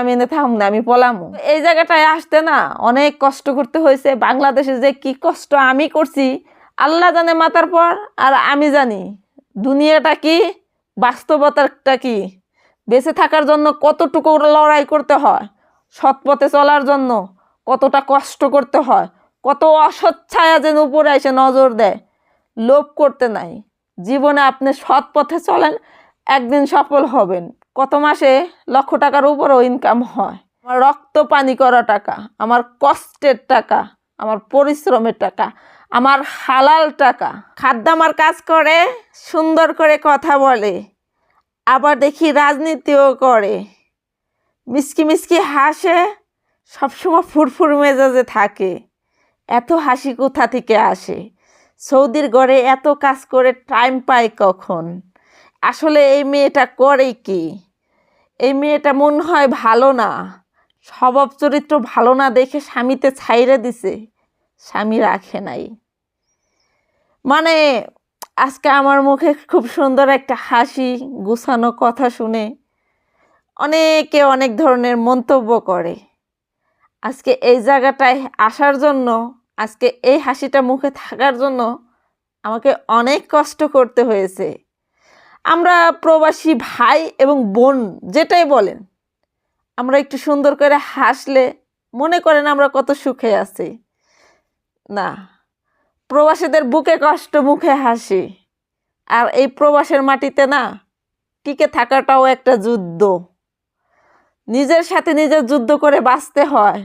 আমি এনে থাম না, আমি পলামু। এই জায়গাটায় আসতে না অনেক কষ্ট করতে হয়েছে। বাংলাদেশে যে কি কষ্ট আমি করছি, আল্লাহ জানে মাতার পর আর আমি জানি। দুনিয়াটা কি, বাস্তবতাটা কি? বেঁচে থাকার জন্য কতটুকু লড়াই করতে হয়? সৎ পথে চলার জন্য কতটা কষ্ট করতে হয়? কত অসৎ ছায়া যেন উপরে এসে নজর দেয়। লোভ করতে নাই। জীবনে আপনি সৎ পথে চলেন, একদিন সফল হবেন। কত মাসে লক্ষ টাকার উপরও ইনকাম হয়? আমার রক্ত পানি করা টাকা, আমার কষ্টের টাকা, আমার পরিশ্রমের টাকা, আমার হালাল টাকা। খাদ্য আমার কাজ করে, সুন্দর করে কথা বলে, আবার দেখি রাজনীতিও করে। মিসকি মিসকি হাসে, সবসময় ফুরফুর মেজাজে থাকে। এত হাসি কোথা থেকে আসে? সৌদির ঘরে এত কাজ করে টাইম পায় কখন? আসলে এই মেয়েটা করে কি? এই মেয়েটা মন হয় ভালো না। স্বভাব চরিত্র ভালো না দেখে স্বামীতে ছাইরে দিছে। স্বামী রাখে নাই। মানে আজকে আমার মুখে খুব সুন্দর একটা হাসি গুছানো কথা শুনে অনেকে অনেক ধরনের মন্তব্য করে। আজকে এই জায়গাটায় আসার জন্য, আজকে এই হাসিটা মুখে থাকার জন্য আমাকে অনেক কষ্ট করতে হয়েছে। আমরা প্রবাসী ভাই এবং বোন, যেটাই বলেন, আমরা একটু সুন্দর করে হাসলে মনে করেন আমরা কত সুখে আছি। না, প্রবাসীদের বুকে কষ্ট, মুখে হাসি। আর এই প্রবাসের মাটিতে না, টিকে থাকাটাও একটা যুদ্ধ। নিজের সাথে নিজের যুদ্ধ করে বাঁচতে হয়,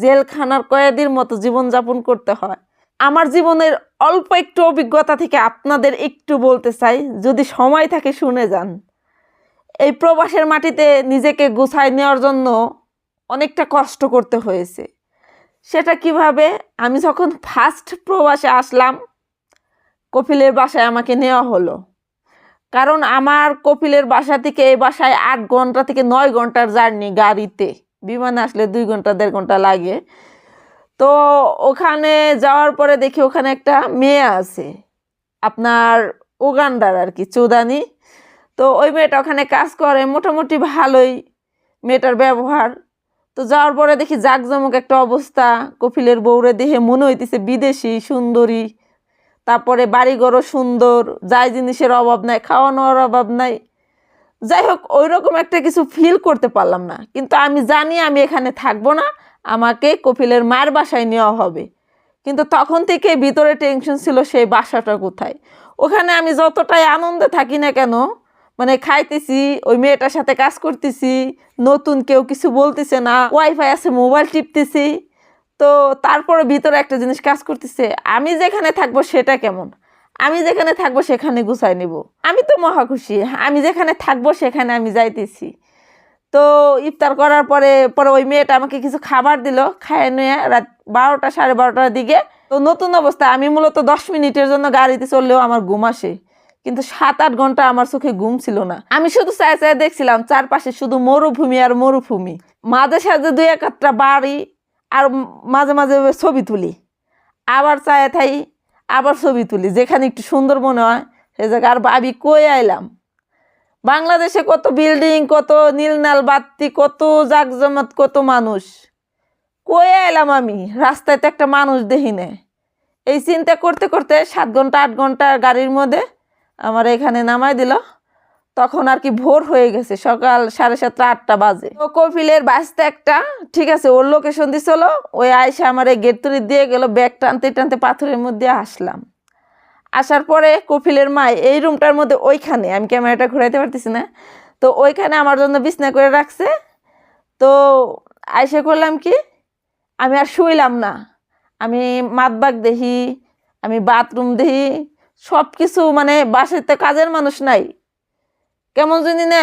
জেলখানার কয়েদির মতো জীবনযাপন করতে হয়। আমার জীবনের অল্প একটু অভিজ্ঞতা থেকে আপনাদের একটু বলতে চাই, যদি সময় থাকে শুনে যান। এই প্রবাসের মাটিতে নিজেকে গুছাই নেওয়ার জন্য অনেকটা কষ্ট করতে হয়েছে। সেটা কীভাবে? আমি যখন ফার্স্ট প্রবাসে আসলাম, কপিলের বাসায় আমাকে নেওয়া হলো। কারণ আমার কপিলের বাসা থেকে এই বাসায় আট ঘণ্টা থেকে নয় ঘণ্টার জার্নি গাড়িতে। বিমানে আসলে দুই ঘণ্টা, দেড় ঘণ্টা লাগে। তো ওখানে যাওয়ার পরে দেখি ওখানে একটা মেয়ে আছে, আপনার উগান্ডার আর কি, চৌদানি। তো ওই মেয়েটা ওখানে কাজ করে, মোটামুটি ভালোই মেয়েটার ব্যবহার। তো যাওয়ার পরে দেখি জাকজমক একটা অবস্থা, কপিলের বউরে দেহে মনে হইতেছে বিদেশি, সুন্দরী। তারপরে বাড়িঘরও সুন্দর, যাই জিনিসের অভাব নাই, খাওয়ানোর অভাব নাই। যাই হোক ওই রকম একটা কিছু ফিল করতে পারলাম না। কিন্তু আমি জানি আমি এখানে থাকব না। আমাকে কপিলের মায়ের বাসায় নেওয়া হবে। কিন্তু তখন থেকে ভিতরে টেনশন ছিল সেই বাসাটা কোথায়? ওখানে আমি যতটাই আনন্দে থাকি না কেন মানে খাইতেছি, ওই মেয়েটার সাথে কাজ করতেছি, নতুন কেউ কিছু বলতেছে না ওয়াইফাই আছে মোবাইল টিপতেছি। তো তারপরে ভিতরে একটা জিনিস কাজ করতেছে, আমি যেখানে থাকব সেটা কেমন? আমি যেখানে থাকব সেখানে গুছাই নিব। আমি তো মহা খুশি, আমি যেখানে থাকব সেখানে আমি যাইতেছি। তো ইফতার করার পরে পরে ওই মেয়েটা আমাকে কিছু খাবার দিল, খাইয়ে নিয়ে রাত বারোটা, সাড়ে বারোটার দিকে। তো নতুন অবস্থা, আমি মূলত দশ মিনিটের জন্য গাড়িতে চললেও আমার ঘুম আসে। কিন্তু সাত, আট ঘণ্টা আমার চোখে ঘুম ছিল না। আমি শুধু চাই চাই দেখছিলাম, চারপাশে শুধু মরুভূমি আর মরুভূমি। মাঝে, সাঝে দুই এক একটা বাড়ি আর মাঝে মাঝে ছবি তুলি। আবার চায় থাই, আবার ছবি তুলি, যেখানে একটু সুন্দর মনে হয়। সে জায়গায় আর ভাবি কই আইলাম? বাংলাদেশে কত বিল্ডিং, কত নীলনাল বাত্তি, কত জাকজমত, কত মানুষ। কই এলাম আমি? রাস্তায় তো একটা মানুষ দেখি না এই চিন্তা করতে করতে সাত ঘণ্টা, আট ঘণ্টা গাড়ির মধ্যে আমার এখানে নামাই দিল। তখন আর কি ভোর হয়ে গেছে, সকাল সাড়ে সাতটা, আটটা বাজে। তো কপিলের বাসতে একটা, ঠিক আছে, ওর লোকেশন দিছিল ওই আইসা আমার এই গেট তুলি দিয়ে গেল, ব্যাগ টানতে টানতে পাথরের মধ্যে আসলাম। আসার পরে কপিলের মা এই রুমটার মধ্যে ওইখানে, আমি ক্যামেরাটা ঘুরাইতে পারতেছি না, তো ওইখানে আমার জন্য বিছনা করে রাখছে। তো আইসে করলাম কি, আমি আর শুইলাম না, আমি মাতবাগ দেখি, আমি বাথরুম দেখি সব কিছু মানে বাসাতে কাজের মানুষ নাই। কেমন জানি না,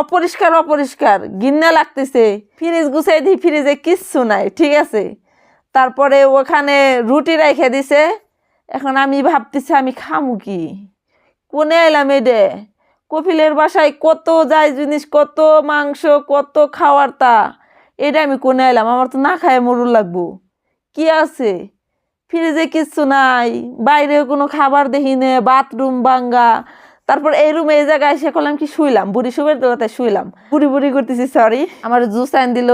অপরিষ্কার অপরিষ্কার গিন্না লাগতেছে, ফ্রিজ গুছাই দিই, ফ্রিজে কিচ্ছু নাই, ঠিক আছে। তারপরে ওখানে রুটি রাইখে দিছে এখন আমি ভাবতেছি আমি খামু কি? কোনে এলাম এডে? কপিলের বাসায় কত যায় জিনিস, কত মাংস, কত খাওয়ার তা এটা আমি কোনে এলাম আমার তো না খায় মরুর লাগবো। কি আছে? ফ্রিজে কিচ্ছু নাই বাইরে কোনো খাবার দেখি নে, বাথরুম ভাঙ্গা। তারপর এই রুমে এই জায়গায় এসে করলাম কি শুইলাম, বুড়ি শুবের দোলাতে শুইলাম। বুড়ি বুড়ি করতেছি সরি আমার জুস আইন দিল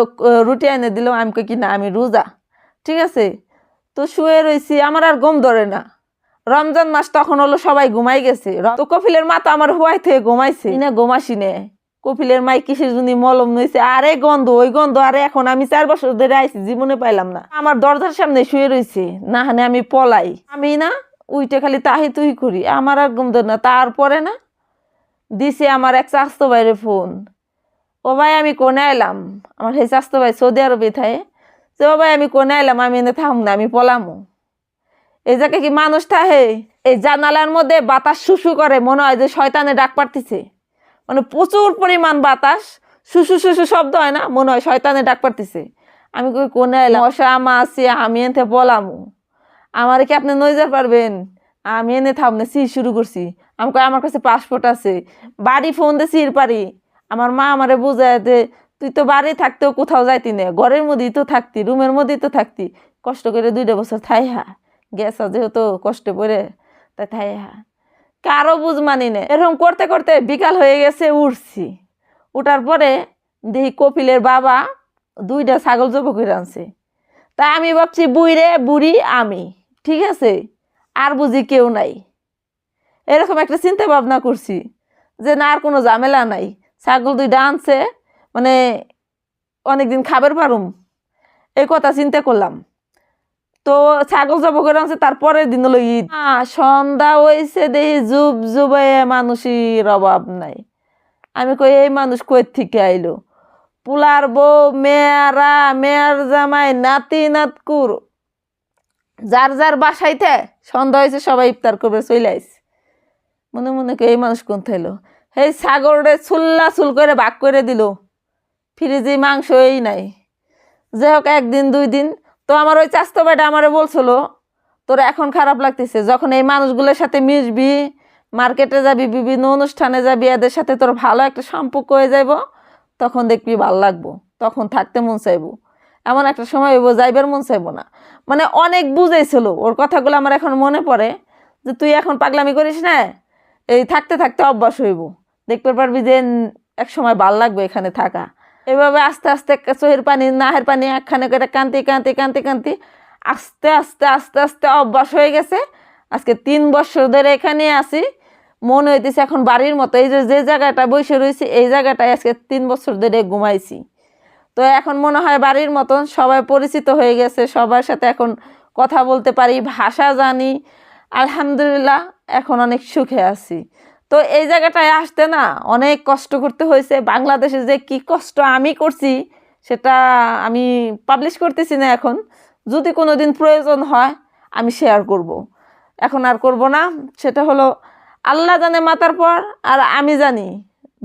রুটি আইনে দিল, আমি কি না, আমি রোজা, ঠিক আছে? তো শুয়ে রয়েছি আমার আর ঘুম ধরে না। রমজান মাস তখন হলো সবাই ঘুমাই গেছে। তো কপিলের মা তো আমার হুয়াই থেকে ঘুমাইছে। না ঘুমাসি নে। কপিলের মাই কিসের জন্য মলম নইছে? আরে গন্ধ ওই গন্ধ আরে এখন আমি চার বছর ধরে আইছি জীবনে পাইলাম না। আমার দরজার সামনে শুয়ে রয়েছে না হানে আমি পলাই। আমি না উইটে খালি তাহি তুই করি আমার আর ঘুম ধরে না। তারপরে না দিছে আমার এক চাস্তো বাইরে ফোন। ও ভাই আমি কোনে এলাম আমার সেই চাস্তো ভাই সৌদি আরবে থাকে ও ভাই আমি কোনে এলাম, আমি এনে থাম না, আমি পলামো। এই জায়গায় কি মানুষ থাহে এই জানালার মধ্যে বাতাস শুশু করে, মনে হয় যে শয়তানে ডাক পারতেছে। মানে প্রচুর পরিমাণ বাতাস, শুশু শুশু শব্দ হয় না, মনে হয় শয়তানে ডাক পারতেছে। আমি কই, কোনে এলাম? মশা, মাছি, আমি এনতে বলামু আমার কি আপনি নইজার পারবেন? আমি এনে থামনে সি শুরু করছি। আমি কই, আমার কাছে পাসপোর্ট আছে। বাড়ি ফোন দিয়ে সির পারি। আমার মা আমারে বুঝায় যে তুই তো বাড়ি থাকতেও কোথাও যাইতি না। ঘরের মধ্যেই তো থাকতি, রুমের মধ্যেই তো থাকতি। কষ্ট করে দুইটা বছর থাই হা গ্যাস যেহেতু কষ্ট পড়ে তাই থাই হা কারও বুঝ মানি না। এরকম করতে করতে বিকাল হয়ে গেছে, উঠছি। উঠার পরে দেখি কপিলের বাবা দুইটা ছাগল জব করে আনছে। তাই আমি ভাবছি বুড়ে বুড়ি, আমি, ঠিক আছে? আর বুঝি কেউ নাই। এরকম একটা চিন্তা ভাবনা করছি যে না, আর কোনো ঝামেলা নাই। ছাগল দুইটা আনছে মানে অনেকদিন খাবার পারুম। এই কথা চিন্তা করলাম। তো ছাগল জব করে আনছে, তারপরের দিন হলো ঈদ। সন্ধ্যা হয়েছে দেখি জুব জুবে মানুষের অভাব নাই। আমি কই, এই মানুষ কই থেকে আইলো? পুলার বউ, মেয়ারা, মেয়ার জামাই, নাতি, নাতকুর। যার যার বাসাইতে সন্ধ্যা হয়েছে সবাই ইফতার করবে চলে আইছে। মনে মনে এই মানুষ কোন থাইলো সেই ছাগলরে চুল্লা চুল করে ভাগ করে দিল। ফ্রিজে মাংসই নাই। যাই হোক একদিন দুই দিন তো আমার ওই চাস্তো বেটা আমারে বলছিল, তোর এখন খারাপ লাগতেছে, যখন এই মানুষগুলোর সাথে মিশবি, মার্কেটে যাবি, বিভিন্ন অনুষ্ঠানে যাবি, এদের সাথে তোর ভালো একটা সম্পর্ক হয়ে যাইব, তখন দেখবি ভালো লাগবো, তখন থাকতে মন চাইব। এমন একটা সময় হইব, যাইবার মন চাইব না। মানে অনেক বুঝেছিল ওর কথাগুলো আমার এখন মনে পড়ে, যে তুই এখন পাগলামি করিস না, এই থাকতে থাকতে অভ্যাস হইব, দেখতে পারবি যে এক সময় ভালো লাগবে এখানে থাকা। এভাবে আস্তে আস্তে চোহের পানি নাহের পানি একখানে করে কান্তি কান্তি কান্তি কান্তি আস্তে আস্তে আস্তে আস্তে অভ্যাস হয়ে গেছে। আজকে তিন বছর ধরে এখানে আছি। মনে হইতেছে এখন বাড়ির মতো। এই যে যে জায়গাটা বসে রয়েছি, এই জায়গাটায় আজকে তিন বছর ধরে ঘুমাইছি। তো এখন মনে হয় বাড়ির মতন সবাই পরিচিত হয়ে গেছে, সবার সাথে এখন কথা বলতে পারি, ভাষা জানি। আলহামদুলিল্লাহ, এখন অনেক সুখে আছি। তো এই জায়গাটায় আসতে না অনেক কষ্ট করতে হয়েছে। বাংলাদেশে যে কি কষ্ট আমি করছি, সেটা আমি পাবলিশ করতেছি না এখন। যদি কোনো দিন প্রয়োজন হয়, আমি শেয়ার করব। এখন আর করব না। সেটা হলো, আল্লাহ জানে মাতার পর, আর আমি জানি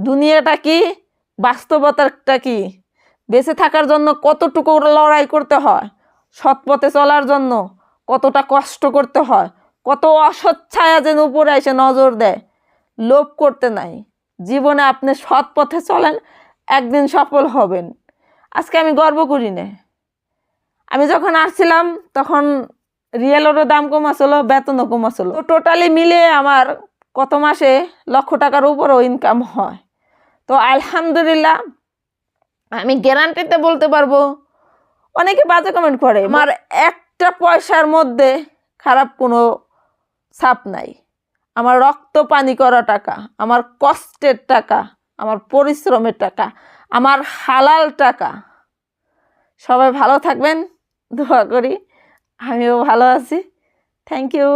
দুনিয়াটা কি বাস্তবতাটা কি। বেঁচে থাকার জন্য কতটুকু লড়াই করতে হয়, সৎ পথে চলার জন্য কতটা কষ্ট করতে হয়, কত অসৎ ছায়া যেন উপরে এসে নজর দেয়। লোভ করতে নাই। জীবনে আপনি সৎ পথে চলেন একদিন সফল হবেন। আজকে আমি গর্ব করি না। আমি যখন আসছিলাম তখন রিয়েলেরও দাম কম আসলো বেতনও কম আসলো। তো টোটালি মিলে আমার কত মাসে লক্ষ টাকার উপরও ইনকাম হয়। তো আলহামদুলিল্লাহ আমি গ্যারান্টিতে বলতে পারব অনেকে বাজে কমেন্ট করে আমার একটা পয়সার মধ্যে খারাপ কোনো ছাপ নাই। আমার রক্ত পানি করা টাকা, আমার কষ্টের টাকা, আমার পরিশ্রমের টাকা, আমার হালাল টাকা। সবাই ভালো থাকবেন, দোয়া করি। আমিও ভালো আছি। Thank you